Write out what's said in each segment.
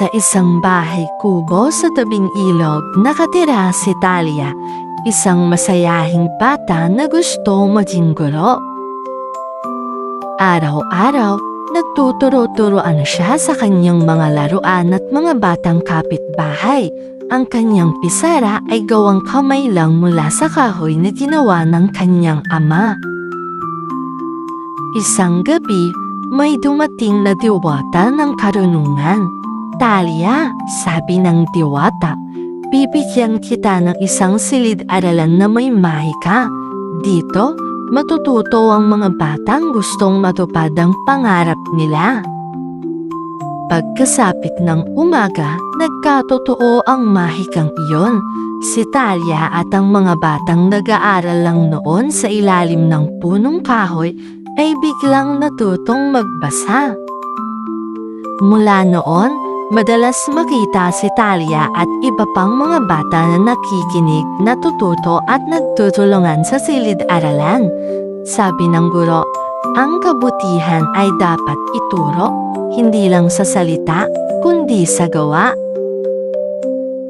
Sa isang bahay kubo sa tabing ilog, nakatira si Talia, isang masayahing bata na gusto maging guro. Araw-araw, nagtuturo-turoan siya sa kanyang mga laruan at mga batang kapitbahay. Ang kanyang pisara ay gawang kamay lang mula sa kahoy na ginawa ng kanyang ama. Isang gabi, may dumating na diwata ng karunungan. Talia, sabi ng diwata, bibigyan kita ng isang silid-aralan na may mahika. Dito, matututo ang mga batang gustong matupad ang pangarap nila. Pagkasapit ng umaga, nagkatotoo ang mahikang iyon. Si Talia at ang mga batang nag-aaral lang noon sa ilalim ng punong kahoy ay biglang natutong magbasa. Mula noon, madalas makita si Talia at iba pang mga bata na nakikinig, natututo at nagtutulungan sa silid-aralan. Sabi ng guro, ang kabutihan ay dapat ituro, hindi lang sa salita, kundi sa gawa.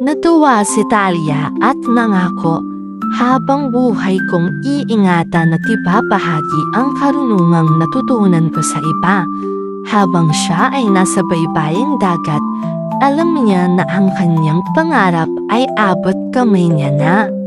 Natuwa si Talia at nangako, habang buhay kong iingatan at ibabahagi ang karunungang natutunan ko sa iba. Habang siya ay nasa baybaying dagat, alam niya na ang kanyang pangarap ay abot kamay niya na.